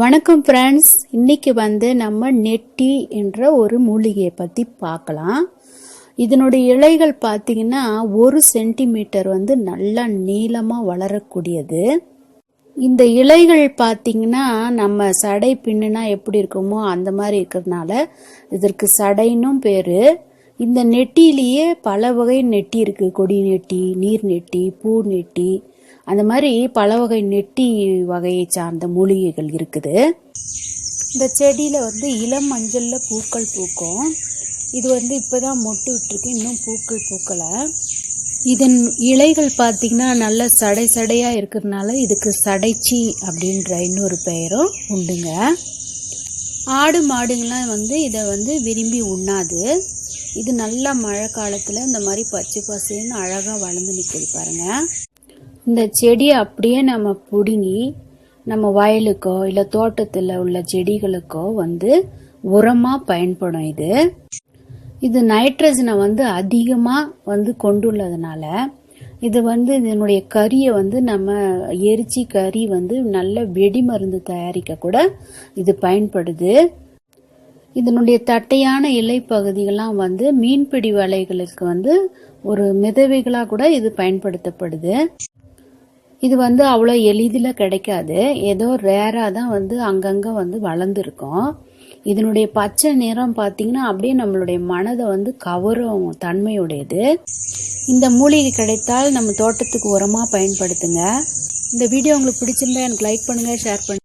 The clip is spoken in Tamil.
வணக்கம் ஃப்ரெண்ட்ஸ் இன்னைக்கு வந்து நம்ம நெட்டி என்ற ஒரு மூலிகையை பற்றி பார்க்கலாம். இதனுடைய இலைகள் பார்த்தீங்கன்னா ஒரு சென்டிமீட்டர் வந்து நல்லா நீளமாக வளரக்கூடியது. இந்த இலைகள் பார்த்தீங்கன்னா நம்ம சடை பின்னுனா எப்படி இருக்குமோ அந்த மாதிரி இருக்கிறதுனால இதற்கு சடைன்னும் பேர். இந்த நெட்டிலேயே பல வகை நெட்டி இருக்குது கொடி நெட்டி நீர் நெட்டி பூ நெட்டி அந்த மாதிரி பல வகை நெட்டி வகையை சார்ந்த மூலிகைகள் இருக்குது. இந்த செடியில் வந்து இளம் மஞ்சளில் பூக்கள் பூக்கும். இது வந்து இப்போ தான் மொட்டு விட்டுருக்கு இன்னும் பூக்கள் பூக்கலை. இதன் இலைகள் பார்த்தீங்கன்னா நல்ல சடை சடையாக இருக்கிறதுனால இதுக்கு சடைச்சி அப்படின்ற இன்னொரு பெயரும் உண்டுங்க. ஆடு மாடுங்கள்லாம் வந்து இதை வந்து விரும்பி உண்ணாது. இது நல்லா மழை காலத்தில் இந்த மாதிரி பச்சை பசேன்னு அழகாக வளர்ந்து நிற்குது பாருங்கள் இந்த செடியை அப்படியே நம்ம பிடுங்கி நம்ம வயலுக்கோ இல்லை தோட்டத்தில் உள்ள செடிகளுக்கோ வந்து உரமாக பயன்படும் இது. இது நைட்ரஜனை வந்து அதிகமாக வந்து கொண்டுள்ளதுனால இது வந்து இதனுடைய கறியை வந்து நம்ம எரிச்சி கறி வந்து நல்ல வெடி மருந்து தயாரிக்க கூட இது பயன்படுது. இதனுடைய தட்டையான இலை பகுதிகள்லாம் வந்து மீன்பிடி வலைகளுக்கு வந்து ஒரு மிதவைகளாக கூட இது பயன்படுத்தப்படுது. இது வந்து அவ்வளோ எளிதில் கிடைக்காது. ஏதோ ரேராக தான் வந்து அங்கங்கே வந்து வளர்ந்துருக்கும். இதனுடைய பச்சை நிறம் பார்த்தீங்கன்னா அப்படியே நம்மளுடைய மனதை வந்து கவரும் தன்மையுடையது. இந்த மூலிகை கிடைத்தால் நம்ம தோட்டத்துக்கு உரமாக பயன்படுத்துங்க. இந்த வீடியோ உங்களுக்கு பிடிச்சிருந்தா எனக்கு லைக் பண்ணுங்கள் ஷேர் பண்ணுங்கள்